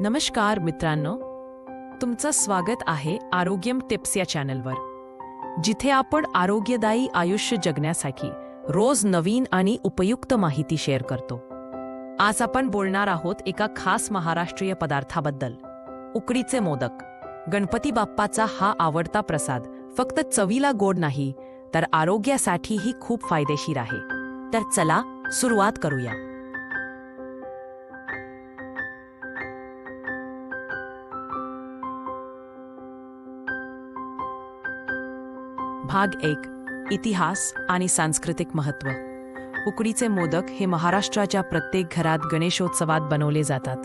नमस्कार मित्रांनो. तुमचं स्वागत आहे आरोग्यम टिप्स या चॅनलवर. जिथे आपण आरोग्यदायी आयुष्य जगण्यासाठी रोज नवीन आणि उपयुक्त माहिती शेअर करतो. आज आपण बोलणार आहोत एका खास महाराष्ट्रीय पदार्थाबद्दल. उकडीचे मोदक. गणपती बाप्पाचा हा आवडता प्रसाद फक्त चवीला गोड नाही तर आरोग्यासाठीही खूप फायदेशीर आहे. तर चला सुरुवात करूया. भाग एक इतिहास आणि सांस्कृतिक महत्त्व उकडीचे मोदक हे महाराष्ट्राच्या प्रत्येक घरात गणेशोत्सवात बनवले जातात.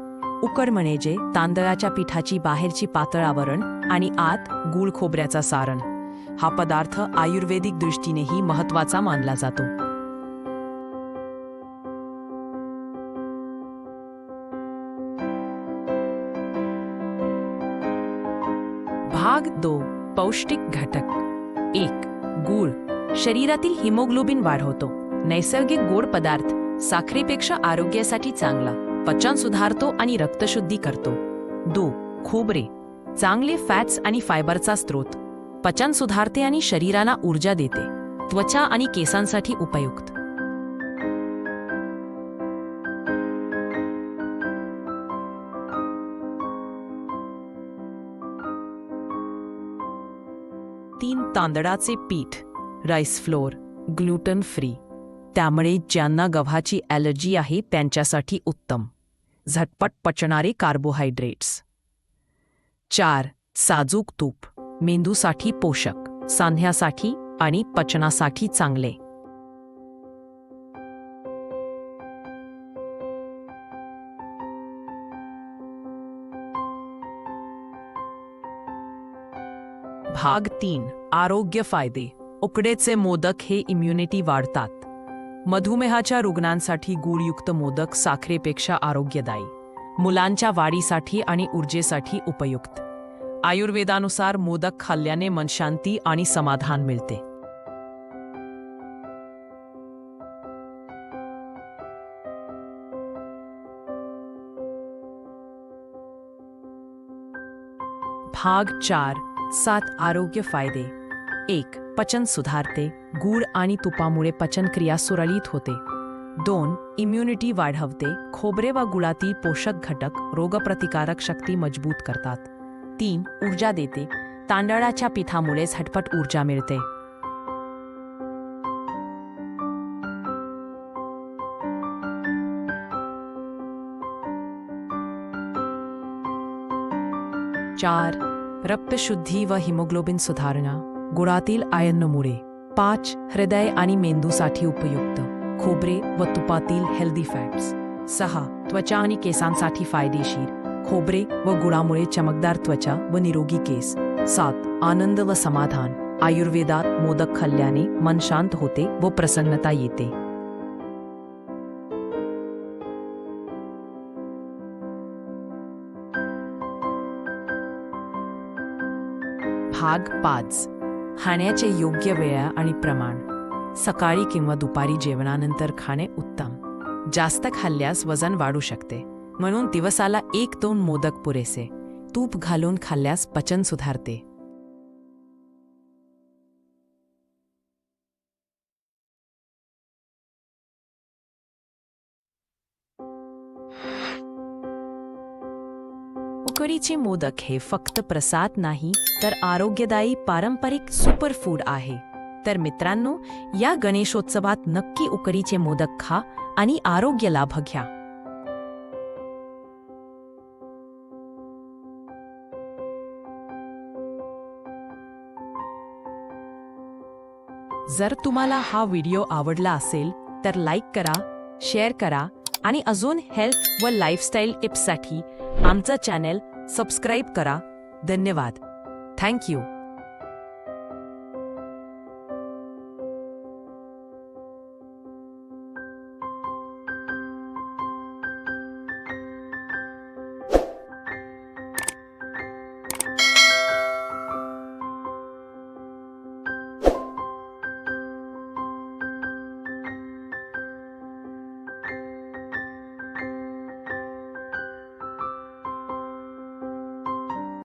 उकड म्हणजे तांदळाच्या पिठाची बाहेरची पातळ आवरण आणि आत गूळ खोबऱ्याचा सारण. हा पदार्थ आयुर्वेदिक दृष्टीनेही महत्त्वाचा मानला जातो. भाग दो पौष्टिक घटक. एक गूळ. शरीरातील हिमोग्लोबिन वाढवतो नैसर्गिक गोड पदार्थ साखरेपेक्षा आरोग्यासाठी चांगला. पचन सुधारतो आणि रक्तशुद्धी करतो. दो खोबरे. चांगले फॅट्स आणि फायबरचा स्रोत. पचन सुधारते आणि शरीराला ऊर्जा देते. त्वचा आणि केसांसाठी उपयुक्त. तीन तांदळाचे पीठ राईस फ्लोअर ग्लुटन फ्री त्यामुळे ज्यांना गव्हाची ॲलर्जी आहे त्यांच्यासाठी उत्तम. झटपट पचणारे कार्बोहायड्रेट्स चार साजूक तूप. मेंदूसाठी पोषक सांध्यासाठी आणि पचनासाठी चांगले. भाग तीन आरोग्य फायदे. उकडेचे मोदक हे इम्युनिटी वाढतात. मधुमेहाच्या रुग्णांसाठी गुळयुक्त मोदक साखरेपेक्षा आरोग्यदायी. मुलांच्या वाढीसाठी आणि ऊर्जेसाठी उपयुक्त. आयुर्वेदानुसार मोदक खाल्ल्याने मनशांती आणि समाधान मिळते. भाग चार सात आरोग्य फायदे. एक पचन सुधारते. गूळ आणि तुपामुळे पचनक्रिया सुरळीत होते. दोन इम्युनिटी वाढवते. खोबरे व गुळातील पोषक घटक रोगप्रतिकारक शक्ती मजबूत करतात. तीन ऊर्जा देते. तांदळाच्या पिठामुळे झटपट ऊर्जा मिळते. चार रक्तशुद्धी व हिमोग्लोबिन सुधारणा गुळातील आयनमुळे पाच हृदय आणि मेंदूसाठी उपयुक्त खोबरे व तुपातील हेल्दी फॅट्स सहा त्वचा आणि केसांसाठी फायदेशीर खोबरे व गुळामुळे चमकदार त्वचा व निरोगी केस. सात आनंद व समाधान आयुर्वेदात मोदक खाल्ल्याने मन शांत होते व प्रसन्नता येते. भाग पाच. खाण्याचे योग्य वेळा आणि प्रमाण. सकाळी किंवा दुपारी जेवणानंतर खाणे उत्तम. जास्त खाल्ल्यास वजन वाढू शकते. म्हणून दिवसाला एक दोन मोदक पुरेसे. तूप घालून खाल्ल्यास पचन सुधारते. उकडीचे मोदक हे फक्त प्रसाद नाही तर आरोग्यदायी पारंपरिक सुपरफूड आहे. तर मित्रांनो या गणेशोत्सवात नक्की उकडीचे मोदक खा आणि आरोग्य लाभ घ्या. जर तुम्हाला हा व्हिडिओ आवडला असेल तर लाईक करा शेअर करा आणि अजून हेल्थ व लाईफस्टाईल टिप्ससाठी आमचं चॅनेल सबस्क्राईब करा. धन्यवाद. थँक्यू